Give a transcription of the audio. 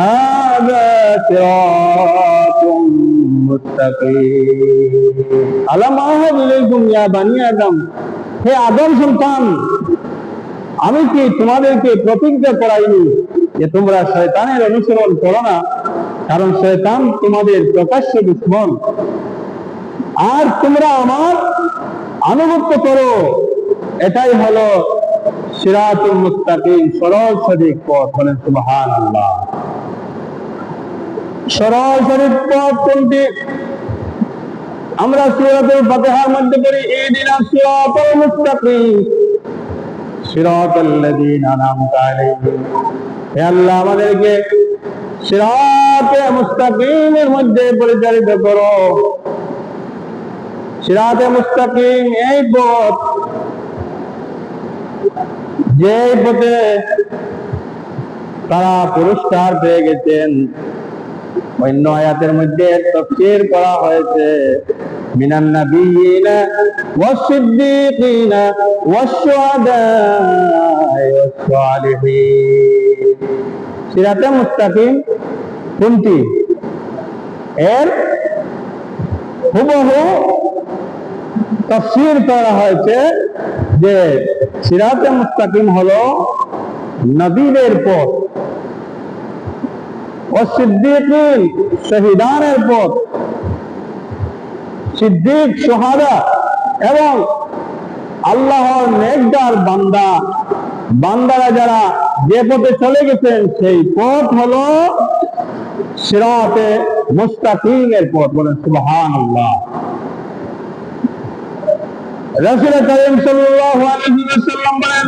هذا صراط مستقيم ألم أعهد إليكم يا بني آدم হে আদম সন্তান আমি কি তোমাদেরকে প্রতিজ্ঞা করাইনি যে তোমরা শয়তানের অনুসরণ করো না কারণ শয়তান তোমাদের প্রকাশ্য দুশ্মন আর তোমরা আমার আনুগত্য করো এটাই হলো সিরাতুল মুস্তাকিম সরল সঠিক পথ বলেন সুবহান সরল পথ কোনটি? আমরা সূরাতুল ফাতিহার মধ্যে পড়ি, ইহদিনা সিরাতাল মুস্তাকিম। সিরাতাল্লাযীনা আনআমতা আলাইহিম। হে আল্লাহ, আমাদেরকে সিরাতে মুস্তাকিমের মধ্যে পরিচালিত করো। সিরাতে মুস্তাকিম এই পথ যে পথে তারা পুরস্কার পেয়ে গেছেন। অন্য আয়াতের মধ্যে তফসির করা হয়েছে, মিনান নাবিয়িনা ওয়াস-সিদ্দীকিনা ওয়াস-শুহাদা'i ওয়াস-সালিহিন। সিরাতে মুস্তাকিম কোনটি? এর হুবহু তফসির করা হয়েছে যে সিরাতে মুস্তাকিম হলো নবীদের পথ। ও সিদ্দিকিন শহীদানের পথ সিদ্দিক, সোহাদা এবং আল্লাহর নেকদার বান্দা। বান্দারা যারা যে পথে চলে গেছেন, সেই পথ হলো সিরাতে মুস্তাকিমের পথ বলেন সুবহান আল্লাহ রাসূল করিম সাল্লাল্লাহু আলাইহি ওয়াসাল্লাম বলেন